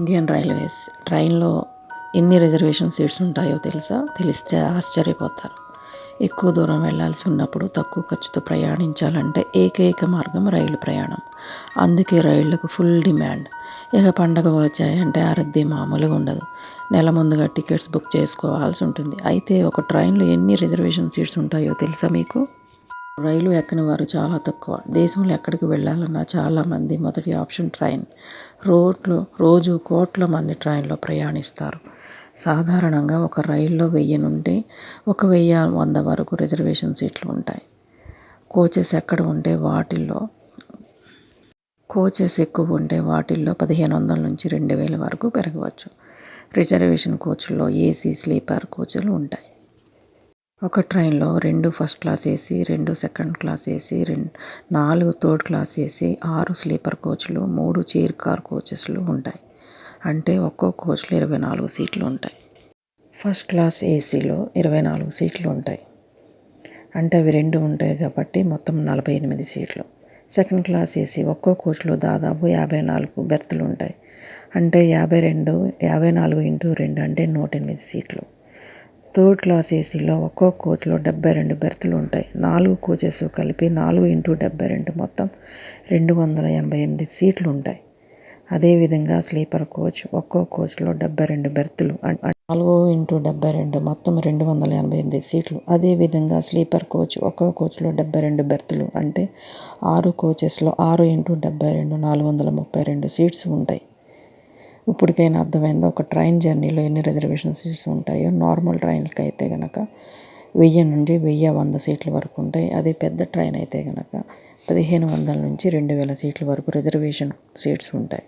Indian railways ట్రైన్లో ఎన్ని reservation seats ఉంటాయో తెలుసా? తెలిస్తే ఆశ్చర్యపోతారు. ఎక్కువ దూరం వెళ్ళాల్సి ఉన్నప్పుడు తక్కువ ఖర్చుతో ప్రయాణించాలంటే ఏకైక మార్గం రైలు ప్రయాణం. అందుకే రైళ్ళకు ఫుల్ డిమాండ్. ఇక పండగ వచ్చాయంటే ఆ రద్దీ మామూలుగా ఉండదు. నెల ముందుగా టికెట్స్ బుక్ చేసుకోవాల్సి ఉంటుంది. అయితే ఒక ట్రైన్లో ఎన్ని రిజర్వేషన్ సీట్స్ ఉంటాయో తెలుసా మీకు? రైలు ఎక్కని వారు చాలా తక్కువ. దేశంలో ఎక్కడికి వెళ్ళాలన్నా చాలామంది మొదటి ఆప్షన్ ట్రైన్. రోడ్లు రోజు కోట్ల మంది ట్రైన్లో ప్రయాణిస్తారు. సాధారణంగా ఒక రైల్లో వెయ్యి నుండి ఒక వెయ్యి వంద వరకు రిజర్వేషన్ సీట్లు ఉంటాయి. కోచెస్ ఎక్కడ ఉంటే వాటిల్లో కోచెస్ ఎక్కువ ఉంటే వాటిల్లో పదిహేను వందల నుంచి రెండు వేల వరకు పెరగవచ్చు. రిజర్వేషన్ కోచ్ల్లో ఏసీ స్లీపర్ కోచ్లు ఉంటాయి. ఒక ట్రైన్లో రెండు ఫస్ట్ క్లాస్ ఏసీ రెండు సెకండ్ క్లాస్ ఏసీ రెండు నాలుగు థర్డ్ క్లాస్ ఏసీ ఆరు స్లీపర్ కోచ్లు మూడు చైర్ కార్ కోచెస్లు ఉంటాయి. అంటే ఒక్కో కోచ్లో ఇరవై నాలుగు సీట్లు ఉంటాయి. ఫస్ట్ క్లాస్ ఏసీలో ఇరవై నాలుగు సీట్లు ఉంటాయి. అంటే అవి రెండు ఉంటాయి కాబట్టి మొత్తం నలభై ఎనిమిది సీట్లు. సెకండ్ క్లాస్ ఏసీ ఒక్కో కోచ్లో దాదాపు యాభై నాలుగు బెర్తులు ఉంటాయి. అంటే యాభై రెండు యాభై నాలుగు ఇంటూ రెండు అంటే నూట ఎనిమిది సీట్లు. థర్డ్ క్లాస్ ఏసీలో ఒక్కో కోచ్లో డెబ్బై రెండు బెర్తులు ఉంటాయి. నాలుగు కోచెస్ కలిపి నాలుగు ఇంటూ డెబ్బై రెండు మొత్తం రెండు వందల ఎనభై ఎనిమిది సీట్లు ఉంటాయి. అదేవిధంగా స్లీపర్ కోచ్ ఒక్కో కోచ్లో డెబ్బై రెండు బెర్తులు నాలుగు ఇంటూ డెబ్బై రెండు మొత్తం రెండు వందల ఎనభై ఎనిమిది సీట్లు. అదేవిధంగా స్లీపర్ కోచ్ ఒక్కో కోచ్లో డెబ్బై రెండు బెర్తులు అంటే ఆరు కోచెస్లో ఆరు ఇంటూ డెబ్బై రెండు నాలుగు వందల ముప్పై రెండు సీట్స్ ఉంటాయి. ఇప్పటికైనా అర్థమైందో? ఒక ట్రైన్ జర్నీలో ఎన్ని రిజర్వేషన్ సీట్స్ ఉంటాయో? నార్మల్ ట్రైన్కి అయితే కనుక వెయ్యి నుండి వెయ్యి వంద సీట్ల వరకు ఉంటాయి. అదే పెద్ద ట్రైన్ అయితే కనుక పదిహేను వందల నుంచి రెండు వేల సీట్ల వరకు రిజర్వేషన్ సీట్స్ ఉంటాయి.